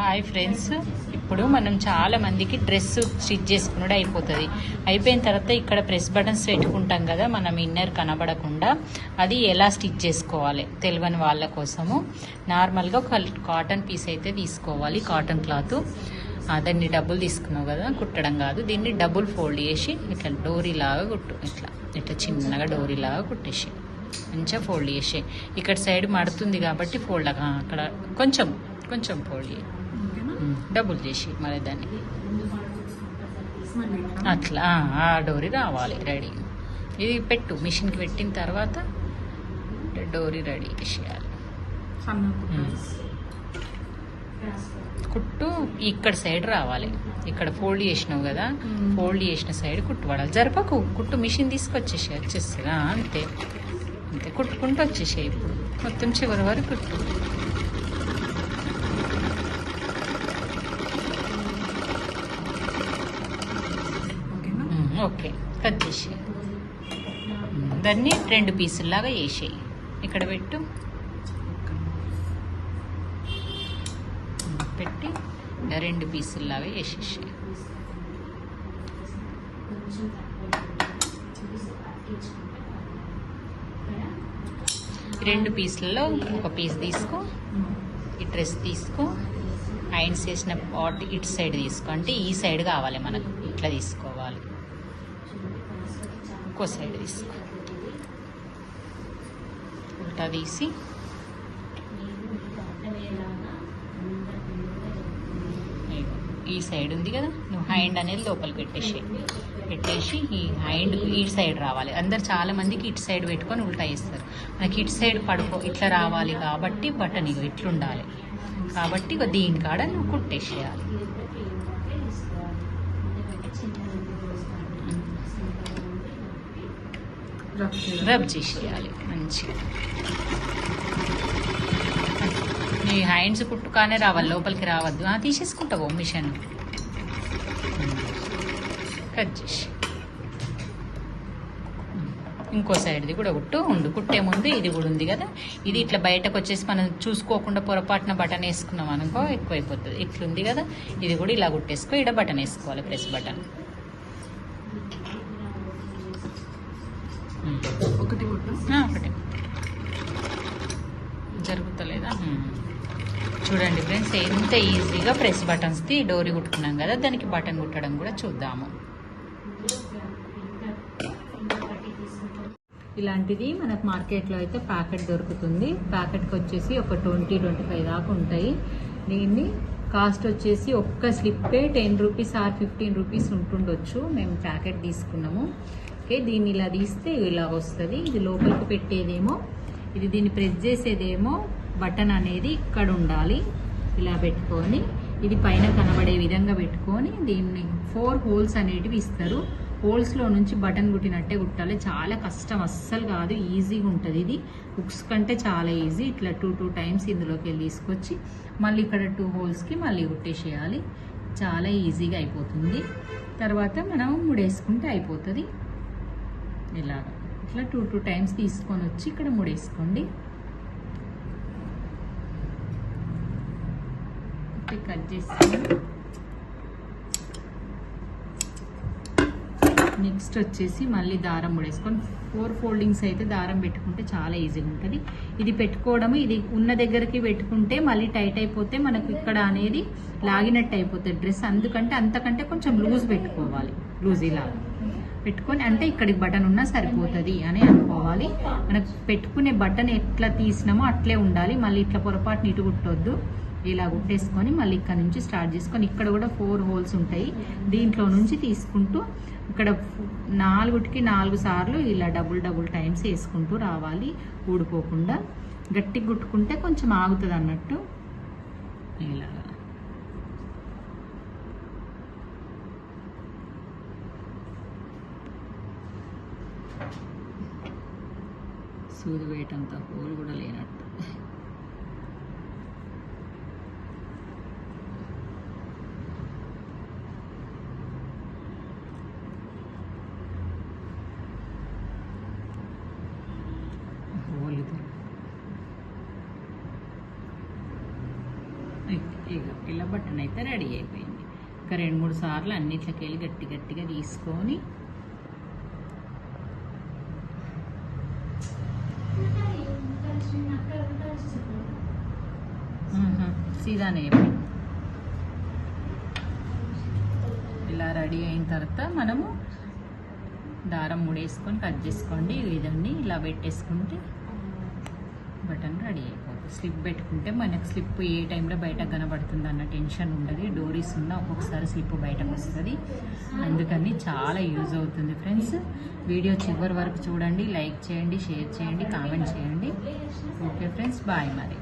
Hi friends. ఇప్పుడు మనం చాలా మందికి డ్రెస్ స్టిచ్ చేసుకున్నాడు అయిపోతుంది. అయిపోయిన తర్వాత ఇక్కడ ప్రెస్ బటన్స్ పెట్టుకుంటాం కదా మనం ఇన్నర్ కనబడకుండా. అది ఎలా స్టిచ్ చేసుకోవాలి? తెలియని వాళ్ళ కోసము. నార్మల్గా ఒక కాటన్ పీస్ అయితే తీసుకోవాలి కాటన్ క్లాత్ దాన్ని డబ్బులు తీసుకున్నావు కదా కుట్టడం కాదు. దీన్ని డబుల్ ఫోల్డ్ చేసి ఇట్లా డోరీ లాగా కుట్టు ఇట్లా. ఇట్లా చిన్నగా డోరీ లాగా కుట్టేసి. మంచిగా ఫోల్డ్ చేసే. ఇక్కడ సైడ్ మడుతుంది కాబట్టి ఫోల్డ్ అక్కడ కొంచెం కొంచెం ఫోల్డ్ చేయి. డబుల్ చేసి మరి దాన్ని. అట్లా ఆ, డోరీ రావాలి రెడీ. ఇది పెట్టు మిషన్కి పెట్టిన తర్వాత డోరీ రెడీ చేసేయాలి ఉమ్. కుట్టు ఇక్కడ సైడ్ రావాలి. ఇక్కడ ఫోల్డ్ చేసినావు కదా ఫోల్డ్ చేసిన సైడ్ కుట్టు పడాలి జరపకు కుట్టు మిషన్ తీసుకొచ్చేసి వచ్చేసి అంతే. అంతే కుట్టుకుంటూ వచ్చేసాయి ఇప్పుడు. మొత్తం చివరి వరకు కుట్టు. ఓకే కట్ చేసి దాన్ని రెండు పీసుల్లాగా వేసేయి. ఇక్కడ పెట్టు. పెట్టి రెండు పీసుల్లాగా వేసేసి రెండు పీసులలో ఒక పీస్ తీసుకో ఈ డ్రెస్ తీసుకో. హ్యాండ్స్ వేసిన పాట్ ఇటు సైడ్ తీసుకో. అంటే ఈ సైడ్ కావాలి మనకు ఇట్లా తీసుకో. ఇంకో సైడ్ తీసుకో ఉల్టా తీసి ఈ సైడ్ ఉంది కదా. నువ్వు హ్యాండ్ అనేది లోపలికి పెట్టేసి పెట్టేసి ఈ హ్యాండ్ ఈ సైడ్ రావాలి. అందరు చాలామందికి ఇటు సైడ్ పెట్టుకొని ఉల్టా వేస్తారు మనకి ఇటు సైడ్ పడుకో ఇట్లా రావాలి కాబట్టి బటన్ ఇగో ఇట్లుండాలి. కాబట్టి ఇగో దీని కాడ నువ్వు కుట్టేసేయాలి. రబ్ చేసేయాలి మంచిగా. నీ హ్యాండ్స్ కుట్టుకానే రావాలి లోపలికి రావద్దు. తీసేసుకుంటావు మిషన్. కట్ చేసి. ఇంకో సైడ్ది కూడా కుట్టు ఉండు. కుట్టే ముందు ఇది కూడా ఉంది కదా. ఇది ఇట్లా బయటకు వచ్చేసి మనం చూసుకోకుండా పొరపాటున బటన్ వేసుకున్నాం అనుకో ఎక్కువైపోతుంది. ఇట్లుంది కదా. ఇది కూడా ఇలా కుట్టేసుకో ఇక్కడ బటన్ వేసుకోవాలి ప్రెస్ బటన్. ఒకటి ఒకటి. జరుగుతలేదా. చూడండి ఫ్రెండ్స్ ఎంత ఈజీగా ప్రెస్ బటన్స్ది డోరీ కుట్టుకున్నాం కదా దానికి బటన్ కుట్టడం కూడా చూద్దాము. ఇలాంటిది మనకు మార్కెట్లో అయితే ప్యాకెట్ దొరుకుతుంది. ప్యాకెట్కి వచ్చేసి ఒక ట్వంటీ ట్వంటీ ఫైవ్ దాకా ఉంటాయి. దీన్ని కాస్ట్ వచ్చేసి ఒక్క స్లిప్పే ten rupees or fifteen rupees ఉంటుండొచ్చు. మేము ప్యాకెట్ తీసుకున్నాము. ఓకే దీన్ని ఇలా తీస్తే ఇలా వస్తుంది. ఇది లోపలికి పెట్టేదేమో ఇది దీన్ని ప్రెస్ చేసేదేమో బటన్ అనేది ఇక్కడ ఉండాలి. ఇలా పెట్టుకొని ఇది పైన కనబడే విధంగా పెట్టుకొని దీన్ని ఫోర్ హోల్స్ అనేటివి ఇస్తారు. హోల్స్లో నుంచి బటన్ కుట్టినట్టే కుట్టాలి చాలా కష్టం అస్సలు కాదు ఈజీగా ఉంటుంది ఇది. బుక్స్ కంటే చాలా ఈజీ ఇట్లా టూ టూ టైమ్స్ ఇందులోకి వెళ్ళి తీసుకొచ్చి మళ్ళీ ఇక్కడ టూ హోల్స్కి మళ్ళీ కుట్టేసేయాలి. చాలా ఈజీగా అయిపోతుంది. తర్వాత మనం ముడేసుకుంటే అయిపోతుంది. ఇలాగా. ఇట్లా టూ టూ టైమ్స్ తీసుకొని వచ్చి ఇక్కడ ముడేసుకోండి. కట్ చేస్తాను నెక్స్ట్ వచ్చేసి మళ్ళీ దారం ముడేసుకొని ఫోర్ ఫోల్డింగ్స్ అయితే దారం పెట్టుకుంటే చాలా ఈజీగా ఉంటుంది. ఇది పెట్టుకోవడము ఇది ఉన్న దగ్గరికి పెట్టుకుంటే మళ్ళీ టైట్ అయిపోతే మనకు ఇక్కడ అనేది లాగినట్టు అయిపోతుంది డ్రెస్. అందుకంటే అంతకంటే కొంచెం లూజ్ పెట్టుకోవాలి. లూజ్ ఇలా పెట్టుకొని అంటే ఇక్కడికి బటన్ ఉన్నా సరిపోతుంది అని అనుకోవాలి. మనకు పెట్టుకునే బటన్ ఎట్లా తీసినామో అట్లే ఉండాలి. మళ్ళీ ఇట్లా పొరపాటున ఇటు కుట్టొద్దు. ఇలా కుట్టేసుకొని మళ్ళీ ఇక్కడ నుంచి స్టార్ట్ చేసుకొని ఇక్కడ కూడా ఫోర్ హోల్స్ ఉంటాయి. దీంట్లో నుంచి తీసుకుంటూ ఇక్కడ నాలుగుటికి నాలుగు సార్లు ఇలా డబుల్ డబుల్ టైమ్స్ వేసుకుంటూ రావాలి. ఊడిపోకుండా గట్టి కుట్టుకుంటే కొంచెం ఆగుతుంది అన్నట్టు ఇలా. సూది వేయటంత హోల్ కూడా లేనట్టు. హోల్ ఇది. ఇక బటన్ అయితే రెడీ అయిపోయింది. ఇంకా రెండు మూడు సార్లు అన్నిట్లకి వెళ్ళి గట్టి గట్టిగా తీసుకొని సీదానే చెప్పి ఇలా రెడీ అయిన తర్వాత మనము దారం ముడేసుకొని కట్ చేసుకోండి ఇదండి ఇలా పెట్టేసుకుంటే బటన్ రెడీ అయిపోతుంది. స్లిప్ పెట్టుకుంటే మనకు స్లిప్ ఏ టైంలో బయట కనబడుతుంది అన్న టెన్షన్ ఉండదు. డోరీస్ ఉన్న ఒక్కొక్కసారి స్లిప్ బయటకు వస్తుంది. అందుకని చాలా యూజ్ అవుతుంది ఫ్రెండ్స్. వీడియో చివరి వరకు చూడండి లైక్ చేయండి షేర్ చేయండి కామెంట్ చేయండి. ఓకే ఫ్రెండ్స్ బాయ్ మరి.